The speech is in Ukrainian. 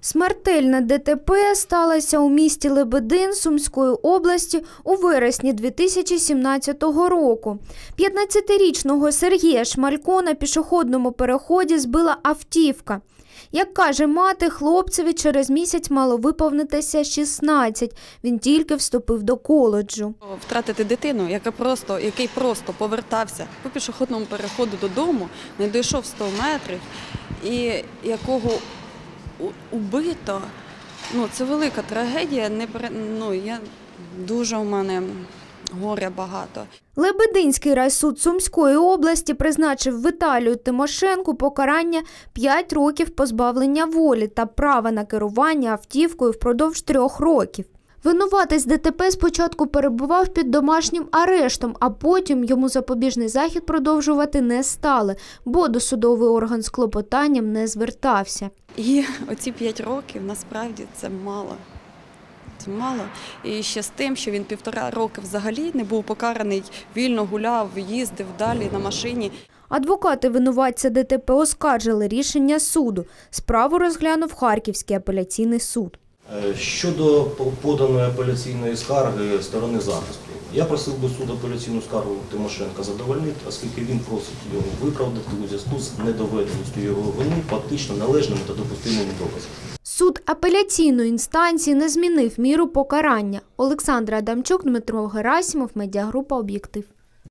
Смертельне ДТП сталося у місті Лебедин Сумської області у вересні 2017 року. 15-річного Сергія Шмалько на пішохідному переході збила автівка. Як каже мати, хлопцеві через місяць мало виповнитися 16. Він тільки вступив до коледжу. Втратити дитину, яка просто, який просто повертався по пішохідному переходу додому, не дійшов 100 метрів, і якого убито, ну це велика трагедія. Не ну, я дуже у мене горя багато. Лебединський райсуд Сумської області призначив Віталію Тимошенку покарання 5 років позбавлення волі та права на керування автівкою впродовж трьох років. Винуватець ДТП спочатку перебував під домашнім арештом, а потім йому запобіжний захід продовжувати не стали, бо досудовий орган з клопотанням не звертався. І оці 5 років насправді це мало. Це мало. І ще з тим, що він півтора роки взагалі не був покараний, вільно гуляв, їздив далі на машині. Адвокати винуватця ДТП оскаржили рішення суду. Справу розглянув Харківський апеляційний суд. Е, Щодо поданої апеляційної скарги сторони захисту, я просив би суд апеляційну скаргу Тимошенка задовольнити, оскільки він просить його виправдати у зв'язку з недоведеністю його вини фактично належними та допустимими доказами. Суд апеляційної інстанції не змінив міру покарання. Олександр Адамчук, Дмитро Герасимов, медіагрупа Об'єктив.